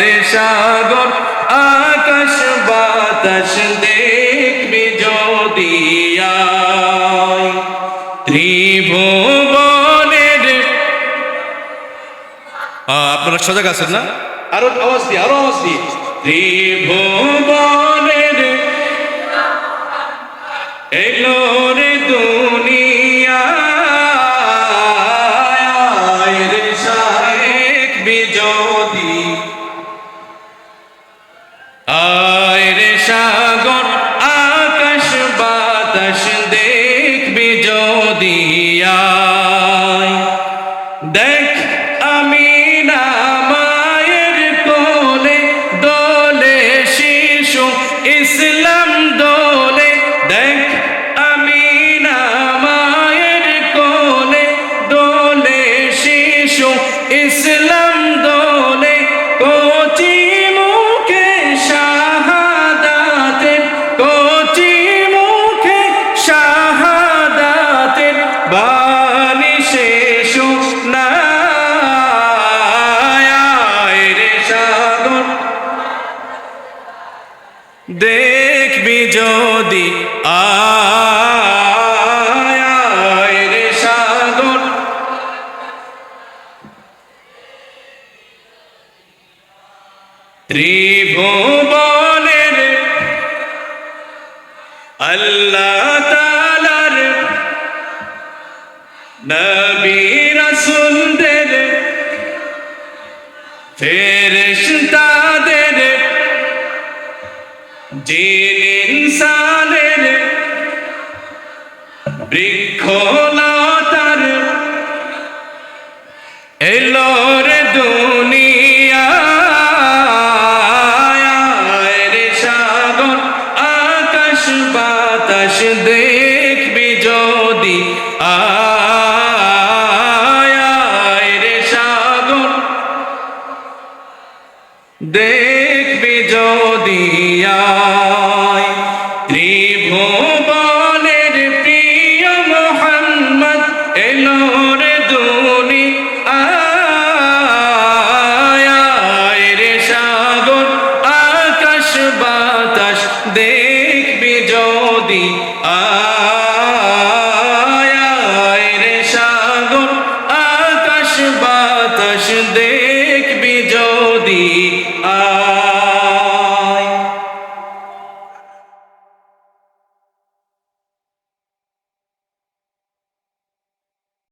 রে সাগর, আকাশ বাতাস দেখবি যদি ত্রিভুবনের আপনারা সজাগ আছেন না? আরও আওয়াজ দিয়ে, আরও আওয়াজ দিয়ে। ত্রিভুবনের এলো বাতাস যদি আয় সাগর। ত্রিভুবনের আল্লাহ তালার নবী রাসূলদের ফেরেশতাদের জিন ইনসানের বৃক্ষলতার এলো রে দুনিয়া রে সাগর, আকাশ বাতাস দেখবি যদি রে সাগর, দেখবি যদি এলো